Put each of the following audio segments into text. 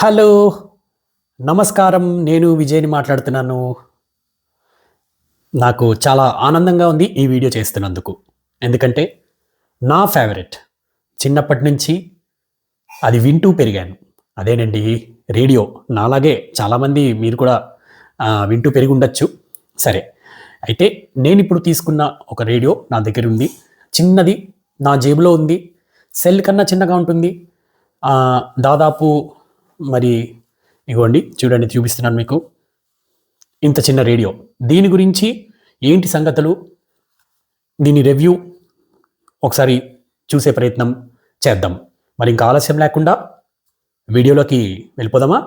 Hello నమస్కారం. నేను విజయ్ని మాట్లాడుతున్నాను. నాకు చాలా ఆనందంగా ఉంది ఈ వీడియో చేస్తున్నందుకు. ఎందుకంటే నా ఫేవరెట్ చిన్నప్పటి నుంచి అది వింటూ పెరిగాను. అదేనండి రేడియో. నాలాగే చాలామంది మీరు కూడా వింటూ పెరిగి ఉండొచ్చు. సరే అయితే నేను ఇప్పుడు తీసుకున్న ఒక రేడియో నా దగ్గర ఉంది. చిన్నది నా జేబులో ఉంది. సెల్ కన్నా చిన్నగా ఉంటుంది. దాదాపు మరి ఇగోండి చూడండి చూపిస్తున్నాను మీకు. ఇంత చిన్న రేడియో. దీని గురించి ఏంటి సంగతులు? దీని రివ్యూ ఒకసారి చూసే ప్రయత్నం చేద్దాం. మరి ఇంకా ఆలస్యం లేకుండా వీడియోలోకి వెళ్ళిపోదామా?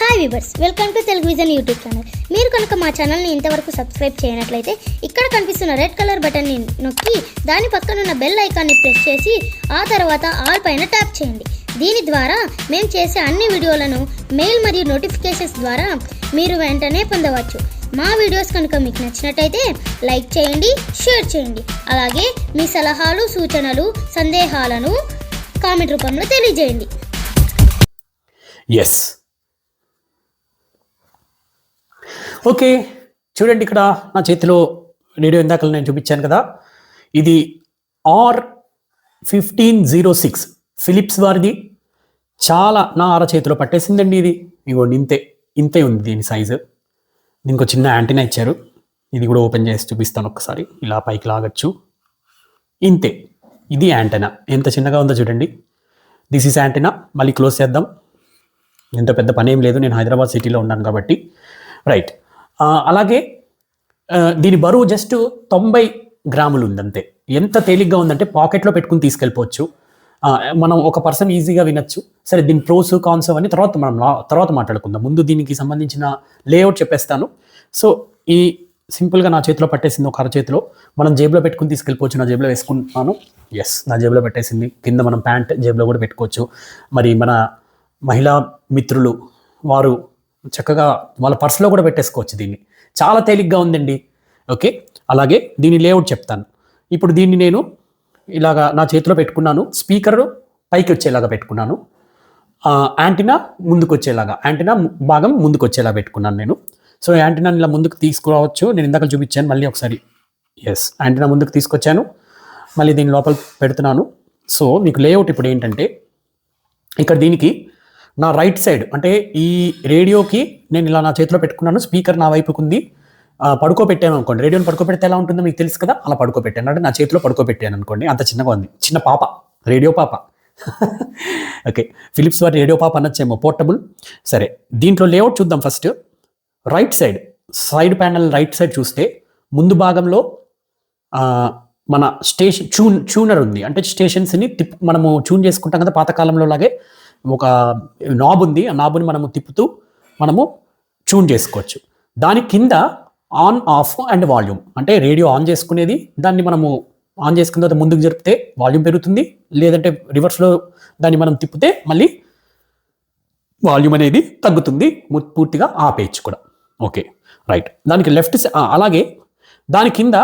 Hi viewers welcome to Telugu vision YouTube channel మీరు కనుక మా ఛానల్ని ఇంతవరకు సబ్స్క్రైబ్ చేయనట్లయితే ఇక్కడ కనిపిస్తున్న రెడ్ కలర్ బటన్ని నొక్కి దాని పక్కనున్న బెల్ ఐకాన్ని ప్రెస్ చేసి ఆ తర్వాత ఆల్ పైన ట్యాప్ చేయండి. దీని ద్వారా మేము చేసే అన్ని వీడియోలను మెయిల్ మరియు నోటిఫికేషన్స్ ద్వారా మీరు వెంటనే పొందవచ్చు. మా వీడియోస్ కనుక మీకు నచ్చినట్టయితే లైక్ చేయండి షేర్ చేయండి. అలాగే మీ సలహాలు సూచనలు సందేహాలను కామెంట్ రూపంలో తెలియజేయండి. ఎస్ ఓకే చూడండి ఇక్కడ నా చేతిలో రేడియో ఇందాక నేను చూపించాను కదా. ఇది R fifteen zero six Philips వారిది. చాలా నా అరచేతిలో పట్టేసిందండి ఇది. ఇగోండి ఇంతే ఇంతే ఉంది దీని సైజు. దీనికి చిన్న యాంటీనా ఇచ్చారు. ఇది కూడా ఓపెన్ చేసి చూపిస్తాను ఒకసారి ఇలా పైకి లాగచ్చు. ఇంతే ఇది యాంటెనా. ఎంత చిన్నగా ఉందో చూడండి. This is antenna. మళ్ళీ క్లోజ్ చేద్దాం. ఎంత పెద్ద పని ఏం లేదు. నేను హైదరాబాద్ సిటీలో ఉన్నాను కాబట్టి. రైట్ అలాగే దీని బరువు జస్ట్ తొంభై గ్రాములు ఉంది అంతే ఎంత తేలిగ్గా ఉందంటే పాకెట్లో పెట్టుకుని తీసుకెళ్ళిపోవచ్చు. మనం ఒక పర్సన్ ఈజీగా వినొచ్చు. సరే దీని ప్రోస్ కాన్స్ అవన్నీ తర్వాత మనం తర్వాత మాట్లాడుకుందాం. ముందు దీనికి సంబంధించిన లేఅవుట్ చెప్పేస్తాను. సో ఈ సింపుల్గా నా చేతిలో పట్టేసింది ఒక చేతిలో మనం జేబులో పెట్టుకుని తీసుకెళ్ళిపోవచ్చు. నా జేబులో వేసుకుంటున్నాను. ఎస్ నా జేబులో పెట్టేసింది. కింద మనం ప్యాంట్ జేబులో కూడా పెట్టుకోవచ్చు. మరి మన మహిళా మిత్రులు వారు చక్కగా వాళ్ళ పర్స్లో కూడా పెట్టేసుకోవచ్చు దీన్ని. చాలా తేలిగ్గా ఉందండి. ఓకే అలాగే దీని లేఅవుట్ చెప్తాను. ఇప్పుడు దీన్ని నేను ఇలాగా నా చేతిలో పెట్టుకున్నాను. స్పీకర్ పైకి వచ్చేలాగా పెట్టుకున్నాను. యాంటీనా ముందుకు వచ్చేలాగా యాంటీనా భాగం ముందుకు వచ్చేలా పెట్టుకున్నాను నేను. సో యాంటీనా ఇలా ముందుకు తీసుకురావచ్చు. నేను ఇందాక చూపించాను మళ్ళీ ఒకసారి. ఎస్ యాంటీనా ముందుకు తీసుకొచ్చాను. మళ్ళీ దీని లోపల పెడుతున్నాను. సో మీకు లేఅవుట్ ఇప్పుడు ఏంటంటే ఇక్కడ దీనికి నా రైట్ సైడ్ అంటే ఈ రేడియోకి నేను ఇలా నా చేతిలో పెట్టుకున్నాను స్పీకర్ నా వైపుకుంది. పడుకోబెట్టాను అనుకోండి. రేడియోని పడుకోబెడితే ఎలా ఉంటుందో మీకు తెలుసు కదా? అలా పడుకోబెట్టాను. అంటే నా చేతిలో పడుకోబెట్టాను అనుకోండి. అంత చిన్నగా ఉంది. చిన్న పాప. రేడియో పాప. ఓకే. ఫిలిప్స్ వారి రేడియో పాప అనొచ్చేమో. పోర్టబుల్. సరే. దీంట్లో లేఅవుట్ చూద్దాం first. Right side. Side panel right side చూస్తే ముందు భాగంలో మన స్టేషన్ ట్యూన్ ట్యూనర్ ఉంది. అంటే స్టేషన్స్ని తిప్ మనము ట్యూన్ చేసుకుంటాం కదా పాతకాలంలో లాగే. ఒక నాబ్ ఉంది. ఆ నాబుని మనము తిప్పుతూ మనము ట్యూన్ చేసుకోవచ్చు. దాని కింద ఆన్ ఆఫ్ అండ్ వాల్యూమ్. అంటే రేడియో ఆన్ చేసుకునేది దాన్ని మనము ఆన్ చేసుకున్న తర్వాత ముందుకు జరిపితే వాల్యూమ్ పెరుగుతుంది. లేదంటే రివర్స్లో దాన్ని మనం తిప్పితే మళ్ళీ వాల్యూమ్ అనేది తగ్గుతుంది. పూర్తిగా ఆపేయచ్చు కూడా. Okay right. దానికి లెఫ్ట్ సై- అలాగే దాని కింద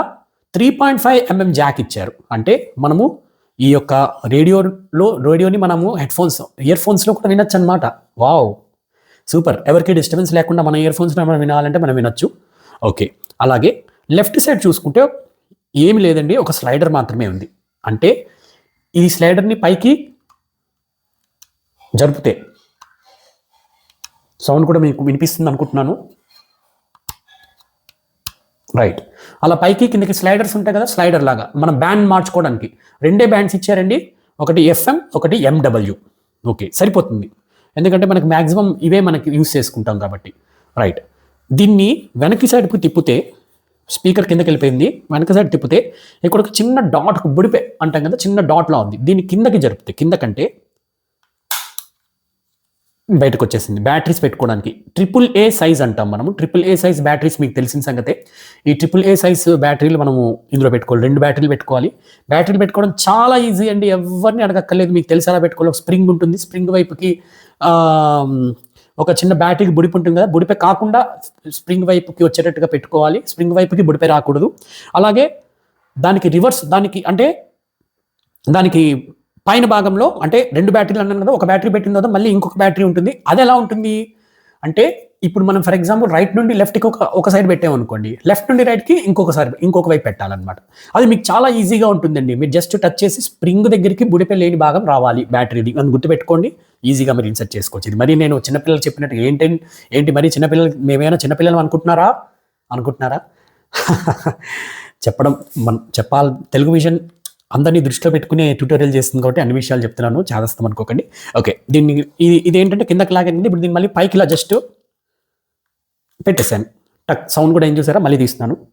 three point five mm jack ఇచ్చారు. అంటే మనము ఈ యొక్క రేడియోలో రేడియోని మనము హెడ్ ఫోన్స్ ఇయర్ ఫోన్స్లో కూడా వినొచ్చు అనమాట వావ్! సూపర్. ఎవరికి డిస్టర్బెన్స్ లేకుండా మన ఇయర్ ఫోన్స్లో మనం వినాలంటే మనం వినొచ్చు. ఓకే. అలాగే లెఫ్ట్ సైడ్ చూసుకుంటే ఏమి లేదండి ఒక స్లైడర్ మాత్రమే ఉంది. అంటే ఈ స్లైడర్ని పైకి జరుపుతే సౌండ్ కూడా మీకు వినిపిస్తుంది అనుకుంటున్నాను. రైట్. అలా పైకి కిందకి స్లైడర్స్ ఉంటాయి కదా స్లైడర్ లాగా మనం బ్యాండ్ మార్చుకోవడానికి. రెండే బ్యాండ్స్ ఇచ్చారండి ఒకటి ఎఫ్ఎం ఒకటి ఎండబ్ల్యూ. ఓకే సరిపోతుంది. ఎందుకంటే మనకి మ్యాక్సిమం ఇవే మనకి యూస్ చేసుకుంటాం కాబట్టి. రైట్. దీన్ని వెనక్కి సైడ్కి తిప్పితే స్పీకర్ కిందకి వెళ్ళిపోయింది వెనక సైడ్ తిప్పితే ఇక్కడ ఒక చిన్న డాట్ బుడిపే అంటాం కదా చిన్న డాట్లా ఉంది. దీన్ని కిందకి జరిపితే కిందకంటే బయటకు వచ్చేసింది. బ్యాటరీస్ పెట్టుకోవడానికి. ట్రిపుల్ ఏ సైజ్ అంటాం మనము. ట్రిపుల్ ఏ సైజ్ బ్యాటరీస్ మీకు తెలిసిన సంగతే. ఈ ట్రిపుల్ ఏ సైజ్ బ్యాటరీలు మనము ఇందులో పెట్టుకోవాలి. రెండు బ్యాటరీలు పెట్టుకోవాలి. బ్యాటరీలు పెట్టుకోవడం చాలా ఈజీ అండి. ఎవరిని అడగక్కర్లేదు. మీకు తెలిసి ఎలా పెట్టుకోవాలి. ఒక స్ప్రింగ్ ఉంటుంది. స్ప్రింగ్ వైపుకి ఒక చిన్న బ్యాటరీకి బుడిపి ఉంటుంది కదా బుడిపే కాకుండా స్ప్రింగ్ వైపుకి వచ్చేటట్టుగా పెట్టుకోవాలి. స్ప్రింగ్ వైపుకి బుడిపే రాకూడదు. అలాగే దానికి రివర్స్ దానికి అంటే దానికి పైన భాగంలో అంటే రెండు బ్యాటరీలు అన్నాను కదా ఒక బ్యాటరీ పెట్టిన తర్వాత మళ్ళీ ఇంకొక బ్యాటరీ ఉంటుంది. అది ఎలా ఉంటుంది? అంటే ఇప్పుడు మనం ఫర్ ఎగ్జాంపుల్ రైట్ నుండి లెఫ్ట్కి ఒక ఒక సైడ్ పెట్టామనుకోండి లెఫ్ట్ నుండి రైట్కి ఇంకొకసారి ఇంకొక వైపు పెట్టాలన్నమాట. అది మీకు చాలా ఈజీగా ఉంటుందండి. మీరు జస్ట్ టచ్ చేసి స్ప్రింగ్ దగ్గరికి బుడిపే లేని భాగం రావాలి బ్యాటరీది అని గుర్తుపెట్టుకోండి. ఈజీగా మీరు ఇన్సర్ట్ చేసుకోవచ్చు. ఇది మరి నేను చిన్నపిల్లలు చెప్పినట్టు ఏంటి ఏంటి మరి చిన్నపిల్లలు మేమేమైనా చిన్నపిల్లలు అనుకుంటున్నారా? అనుకుంటున్నారా? చెప్పడం మన చెప్పాలి తెలుగు విజన్ అందరినీ దృష్టిలో పెట్టుకునే ట్యూటోరియల్ చేస్తుంది కాబట్టి అన్ని విషయాలు చెప్తున్నాను. చేదస్తాం అనుకోకండి. ఓకే దీన్ని ఇది ఇదేంటంటే కిందకి లాగండి ఇప్పుడు దీన్ని మళ్ళీ పైకి ఇలా జస్ట్ పెట్టేశాను. టక్ సౌండ్ కూడా ఏం చూసారా? మళ్ళీ తీస్తున్నాను.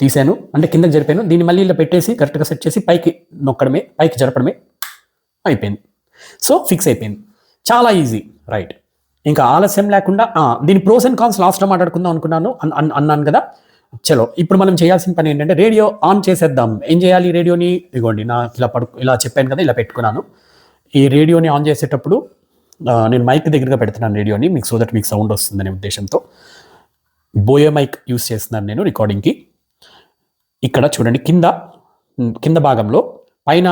తీసాను అంటే కిందకి జరిపాను. దీన్ని మళ్ళీ ఇలా పెట్టేసి కరెక్ట్గా సెట్ చేసి పైకి నొక్కడమే పైకి జరపడమే అయిపోయింది. సో ఫిక్స్ అయిపోయింది. చాలా ఈజీ రైట్ ఇంకా ఆలస్యం లేకుండా దీని ప్రోస్ అండ్ కాన్స్ లాస్ట్లో మాట్లాడుకుందాం అనుకున్నాను. అన్- అన్- అన్నాను కదా. చలో. ఇప్పుడు మనం చేయాల్సిన పని ఏంటంటే రేడియో ఆన్ చేసేద్దాం. ఏం చేయాలి రేడియోని? ఇగోండి నా ఇలా పడు ఇలా చెప్పాను కదా ఇలా పెట్టుకున్నాను. ఈ రేడియోని ఆన్ చేసేటప్పుడు నేను మైక్ దగ్గరగా పెడుతున్నాను రేడియోని మీకు సో దట్ మీకు సౌండ్ వస్తుందనే ఉద్దేశంతో. బోయో మైక్ యూస్ చేస్తున్నాను నేను రికార్డింగ్కి. ఇక్కడ చూడండి కింద కింద భాగంలో పైన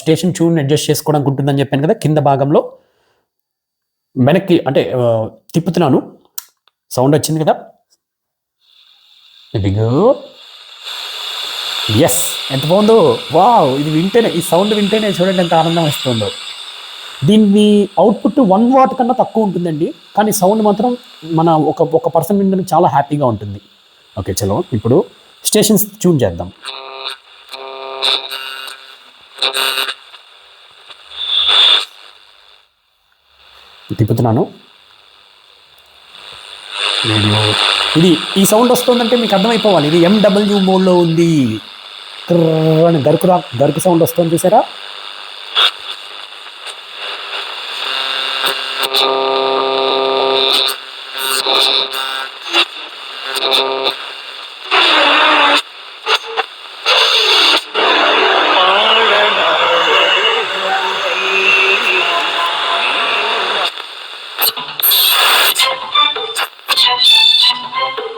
స్టేషన్ ట్యూన్ అడ్జస్ట్ చేసుకోవడానికి ఉంటుందని చెప్పాను కదా కింద భాగంలో వెనక్కి అంటే తిప్పుతున్నాను. సౌండ్ వచ్చింది కదా ఇదిగో ఎస్ ఎంత బాగుందో. వావ్ ఇది వింటేనే ఈ సౌండ్ వింటేనే చూడండి ఎంత ఆనందం ఇస్తుందో దీన్ని అవుట్పుట్ వన్ వాట్ కన్నా తక్కువ ఉంటుందండి. కానీ సౌండ్ మాత్రం మన ఒక ఒక పర్సన్ వినడానికి చాలా హ్యాపీగా ఉంటుంది. ఓకే చలో. ఇప్పుడు స్టేషన్స్ ట్యూన్ చేద్దాం. తిప్పుతున్నాను. ఇది ఈ సౌండ్ వస్తుందంటే మీకు అర్థమైపోవాలి. ఇది ఎండబ్ల్యూ మోడ్లో ఉంది. అని గరుకు రా గరుకు సౌండ్ వస్తుంది చూసారా?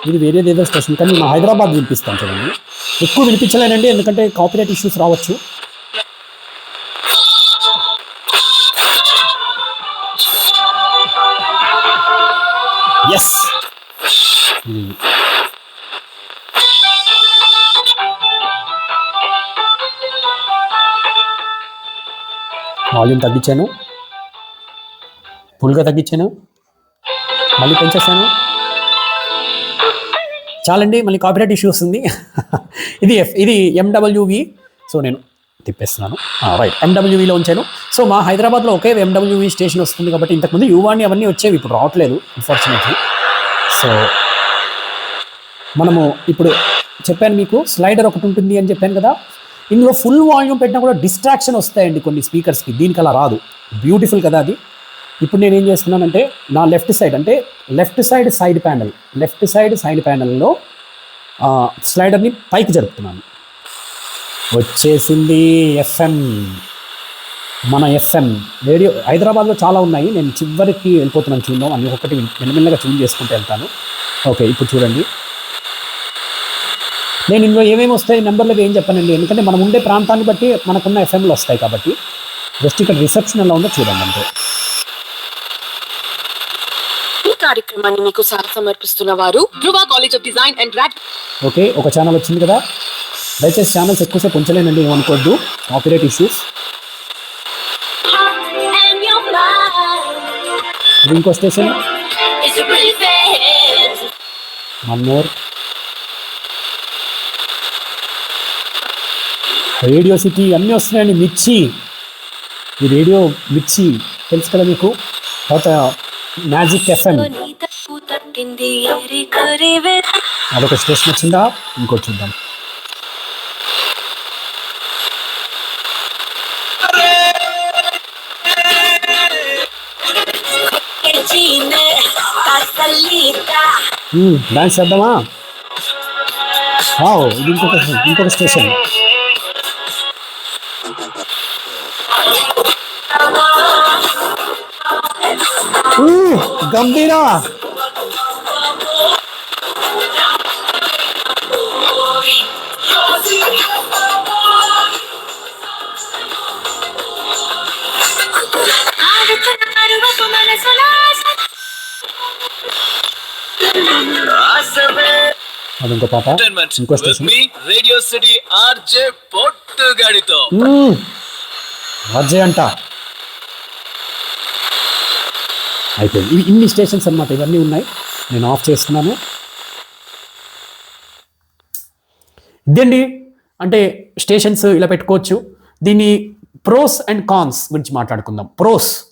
ఇది వేరేది ఏదో స్టేషన్ కానీ మా హైదరాబాద్ వినిపిస్తాను చూడండి. ఎక్కువ వినిపించలేనండి ఎందుకంటే కాపీరైట్ ఇష్యూస్ రావచ్చు. ఎస్ వాల్యూమ్ తగ్గించాను. ఫుల్గా తగ్గించాను. మళ్ళీ పెంచేసాను చాలండి మళ్ళీ కాపీరైట్ ఇష్యూ వస్తుంది. ఇది ఎఫ్ ఇది ఎండబ్ల్యూవి సో నేను తిప్పేస్తున్నాను. రైట్ ఎండబ్ల్యూవిలో ఉంచాను. సో మా హైదరాబాద్లో ఒకే ఎండబ్ల్యూవి స్టేషన్ వస్తుంది కాబట్టి ఇంతకుముందు యువాణి అవన్నీ వచ్చేవి ఇప్పుడు రావట్లేదు అన్ఫార్చునేట్లీ సో మనము ఇప్పుడు చెప్పాను మీకు స్లైడర్ ఒకటి ఉంటుంది అని చెప్పాను కదా. ఇందులో ఫుల్ వాల్యూమ్ పెట్టినా కూడా డిస్ట్రాక్షన్ వస్తాయండి కొన్ని స్పీకర్స్కి దీనికి అలా రాదు. బ్యూటిఫుల్ కదా అది. ఇప్పుడు నేను ఏం చేస్తున్నానంటే నా లెఫ్ట్ సైడ్ అంటే left side side panel left side side ప్యానల్లో స్లైడర్ని పైకి జరుపుతున్నాను. వచ్చేసింది ఎఫ్ఎం మన ఎఫ్ఎం రేడియో హైదరాబాద్లో చాలా ఉన్నాయి. నేను చివరికి వెళ్ళిపోతున్నాను చూద్దాం. అన్ని ఒక్కటి మెల్లమెల్లగా చూన్ చేసుకుంటూ వెళ్తాను. ఓకే ఇప్పుడు చూడండి. నేను ఇందులో ఏమేమి వస్తాయి నెంబర్లకు ఏం చెప్పానండి. ఎందుకంటే మనం ఉండే ప్రాంతాన్ని బట్టి మనకున్న ఎఫ్ఎంలు వస్తాయి కాబట్టి. జస్ట్ ఇక్కడ రిసెప్షన్ ఎలా ఉందో చూడండి అంతే ఈ కార్యక్రమాన్ని మీకు సమర్పిస్తున్న వారు Dhruva college of design and grad okay ఒక ఛానల్ వచ్చింది కదా? దయచేసి ఛానల్స్ ఎక్కువసేపు ఉంచలేనండి ఏమనుకోవద్దు. కాపీరైట్ ఇష్యూస్ ఇంకో station. One more radio city అన్నీ వస్తున్నాయండి మిర్చి. ఈ రేడియో మిర్చి తెలుసు కదా మీకు? తర్వాత మ్యాజిక్ ఎఫ్ఎం అదొక స్టేషన్ వచ్చిందా? ఇంకోటి చూద్దాం. డాన్స్ చేద్దామా? ఇది ఇంకొక ఇంకొక స్టేషన్. గంభీరా. అదొక పాట. ఇంకో స్టేషన్ రేడియో సిటీ ఆర్జే పొట్టుగాడితో ఆర్జే అంట. అయిపోయింది. ఇవి ఇన్ని స్టేషన్స్ అన్నమాట. ఇవన్నీ ఉన్నాయి. నేను ఆఫ్ చేస్తున్నాను. ఇదండి అంటే స్టేషన్స్ ఇలా పెట్టుకోవచ్చు. దీన్ని ప్రోస్ అండ్ కాన్స్ గురించి మాట్లాడుకుందాం. ప్రోస్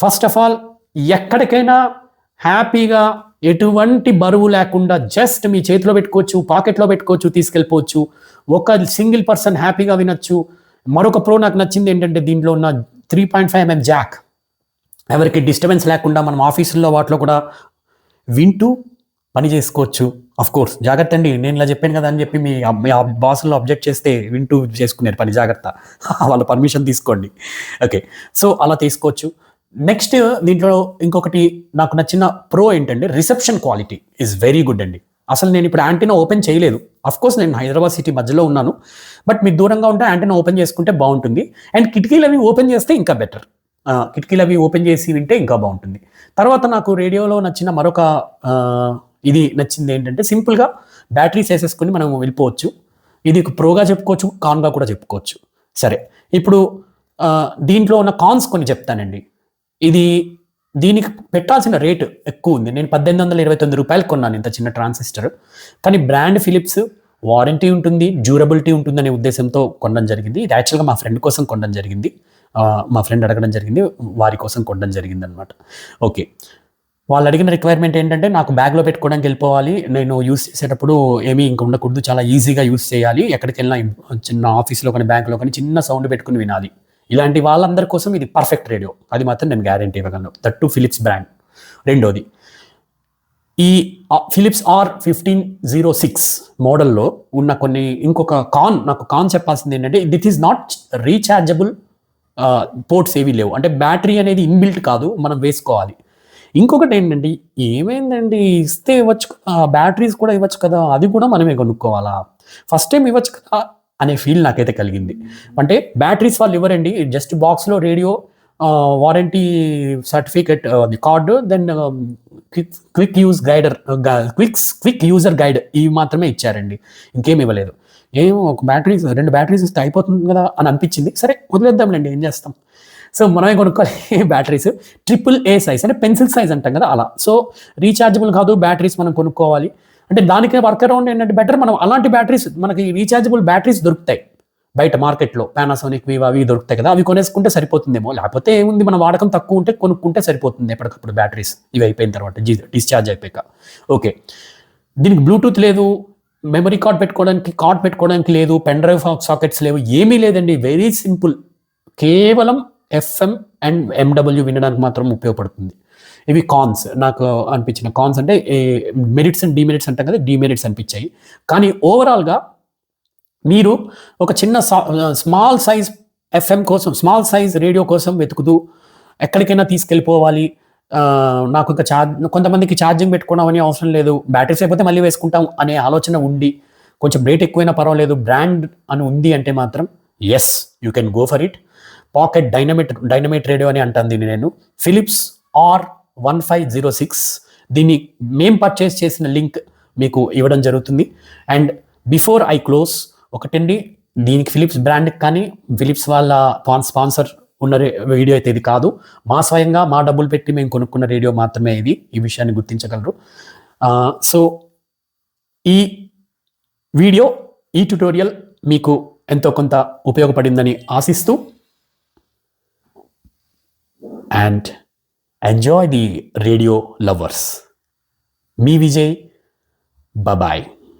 ఫస్ట్ ఆఫ్ ఆల్ ఎక్కడికైనా హ్యాపీగా ఎటువంటి బరువు లేకుండా జస్ట్ మీ చేతిలో పెట్టుకోవచ్చు పాకెట్లో పెట్టుకోవచ్చు తీసుకెళ్ళిపోవచ్చు. ఒక సింగిల్ పర్సన్ హ్యాపీగా వినొచ్చు. మరొక ప్రో నాకు నచ్చింది ఏంటంటే దీంట్లో ఉన్న three point five mm jack ఎవరికి డిస్టర్బెన్స్ లేకుండా మనం ఆఫీసుల్లో వాటిలో కూడా వింటూ పని చేసుకోవచ్చు. అఫ్ కోర్స్ జాగ్రత్త అండి. నేను ఇలా చెప్పాను కదా అని చెప్పి మీ మీ బాసులు అబ్జెక్ట్ చేస్తే వింటూ చేసుకునేది పని. జాగ్రత్త. వాళ్ళ పర్మిషన్ తీసుకోండి. ఓకే సో అలా తీసుకోవచ్చు. నెక్స్ట్ దీంట్లో ఇంకొకటి నాకు నచ్చిన ప్రో ఏంటంటే reception quality is very good అండి. అసలు నేను ఇప్పుడు యాంటీనా ఓపెన్ చేయలేదు. అఫ్ కోర్స్ నేను హైదరాబాద్ సిటీ మధ్యలో ఉన్నాను. బట్ మీకు దూరంగా ఉంటే యాంటీనా ఓపెన్ చేసుకుంటే బాగుంటుంది. అండ్ కిటికీలు అవి ఓపెన్ చేస్తే ఇంకా బెటర్ కిటికీలు అవి ఓపెన్ చేసి వింటే ఇంకా బాగుంటుంది. తర్వాత నాకు రేడియోలో నచ్చిన మరొక ఇది నచ్చింది ఏంటంటే సింపుల్గా బ్యాటరీస్ వేసేసుకుని మనం వెళ్ళిపోవచ్చు. ఇది ప్రోగా చెప్పుకోవచ్చు కాన్గా కూడా చెప్పుకోవచ్చు. సరే ఇప్పుడు దీంట్లో ఉన్న కాన్స్ కొన్ని చెప్తానండి. ఇది దీనికి పెట్టాల్సిన రేటు ఎక్కువ ఉంది. నేను పద్దెనిమిది వందల ఇరవై తొమ్మిది రూపాయలు కొన్నాను ఇంత చిన్న ట్రాన్సిస్టర్. కానీ బ్రాండ్ ఫిలిప్స్ వారంటీ ఉంటుంది డ్యూరబిలిటీ ఉంటుందనే ఉద్దేశంతో కొనడం జరిగింది. ఇది యాక్చువల్గా మా ఫ్రెండ్ కోసం కొనడం జరిగింది. మా ఫ్రెండ్ అడగడం జరిగింది వారి కోసం కొనడం జరిగింది అనమాట ఓకే. వాళ్ళు అడిగిన రిక్వైర్మెంట్ ఏంటంటే నాకు బ్యాగ్లో పెట్టుకోవడానికి వెళ్ళిపోవాలి నేను యూస్ చేసేటప్పుడు ఏమీ ఇంక ఉండకూడదు చాలా ఈజీగా యూస్ చేయాలి ఎక్కడికి వెళ్ళినా చిన్న ఆఫీస్లో కానీ బ్యాంక్లో కానీ చిన్న సౌండ్ పెట్టుకుని వినాలి. ఇలాంటి వాళ్ళందరి కోసం ఇది పర్ఫెక్ట్ రేడియో అది మాత్రం నేను గ్యారంటీ ఇవ్వగలను. దట్ టు ఫిలిప్స్ బ్రాండ్ రెండోది ఈ Philips R fifteen zero six మోడల్లో ఉన్న కొన్ని ఇంకొక కాన్ నాకు కాన్ చెప్పాల్సింది ఏంటంటే it is not rechargeable ports ఏవి లేవు. అంటే బ్యాటరీ అనేది ఇన్బిల్ట్ కాదు మనం వేసుకోవాలి. ఇంకొకటి ఏంటంటే ఏమైందండి? ఇస్తే ఇవ్వచ్చు బ్యాటరీస్ కూడా ఇవ్వచ్చు కదా అది కూడా మనమే కొనుక్కోవాలా? ఫస్ట్ టైం ఇవ్వచ్చు కదా అనే ఫీల్ నాకైతే కలిగింది. అంటే బ్యాటరీస్ వాళ్ళు ఇవ్వరండి. జస్ట్ బాక్స్లో రేడియో వారంటీ సర్టిఫికెట్ అది card then quick quick use guider quicks quick user guide ఇవి మాత్రమే ఇచ్చారండి. ఇంకేం ఇవ్వలేదు. ఏమో ఒక బ్యాటరీస్ రెండు బ్యాటరీస్ ఇస్తే అయిపోతుంది కదా అని అనిపించింది. సరే వదిలేద్దాంలేండి ఏం చేస్తాం? సో మనమే కొనుక్కోవాలి బ్యాటరీస్ ట్రిపుల్ ఏ సైజ్ అంటే పెన్సిల్ సైజ్ అంటాం కదా అలా. సో రీఛార్జబుల్ కాదు బ్యాటరీస్ మనం కొనుక్కోవాలి. అంటే దానికి వర్క్ అరౌండ్ ఏంటంటే బెటర్ మనం అలాంటి బ్యాటరీస్ మనకి రీఛార్జబుల్ బ్యాటరీస్ దొరుకుతాయి. బయట మార్కెట్లో పానాసోనిక్ ఇవి అవి దొరుకుతాయి కదా అవి కొనేసుకుంటే సరిపోతుందేమో. లేకపోతే ఏముంది మన వాడకం తక్కువ ఉంటే కొనుక్కుంటే సరిపోతుంది ఎప్పటికప్పుడు బ్యాటరీస్ ఇవి అయిపోయిన తర్వాత డిశ్చార్జ్ అయిపోయాక. ఓకే. దీనికి బ్లూటూత్ లేదు మెమరీ కార్డ్ పెట్టుకోవడానికి కార్డ్ పెట్టుకోవడానికి లేదు పెన్ డ్రైవ్ సాకెట్స్ లేవు ఏమీ లేదండి. వెరీ సింపుల్ కేవలం ఎఫ్ఎం అండ్ ఎండబ్ల్యూ వినడానికి మాత్రం ఉపయోగపడుతుంది. ఇవి కాన్స్ నాకు అనిపించిన కాన్స్ అంటే మెరిట్స్ అండ్ డిమెరిట్స్ అంటాం కదా డిమెరిట్స్ అనిపించాయి. కానీ ఓవరాల్గా మీరు ఒక చిన్న స్మాల్ సైజ్ ఎఫ్ఎం కోసం స్మాల్ సైజ్ రేడియో కోసం వెతుకుతూ ఎక్కడికైనా తీసుకెళ్ళిపోవాలి. నాకు ఇంకా ఛార్జ్ కొంతమందికి ఛార్జింగ్ పెట్టుకోవడం అనే అవసరం లేదు. బ్యాటరీస్ అయిపోతే మళ్ళీ వేసుకుంటాం అనే ఆలోచన ఉండి కొంచెం రేట్ ఎక్కువైనా పర్వాలేదు. బ్రాండ్ అని ఉంది అంటే మాత్రం yes you can go for it pocket dynamite dynamite radio అని అంటాను దీన్ని నేను. Philips R one five zero six దీన్ని మేం పర్చేస్ చేసిన లింక్ మీకు ఇవ్వడం జరుగుతుంది. అండ్ బిఫోర్ ఐ క్లోజ్ ఒకటండి దీనికి ఫిలిప్స్ బ్రాండ్కి కానీ ఫిలిప్స్ వాళ్ళ పాన్ స్పాన్సర్ ఉన్న రే- వీడియో అయితే ఇది కాదు. మా స్వయంగా మా డబ్బులు పెట్టి మేము కొనుక్కున్న రేడియో మాత్రమే ఇది. ఈ విషయాన్ని గుర్తించగలరు. సో ఈ వీడియో ఈ ట్యుటోరియల్ మీకు ఎంతో కొంత ఉపయోగపడిందని ఆశిస్తూ and enjoy the radio lovers. Me Vijay. Bye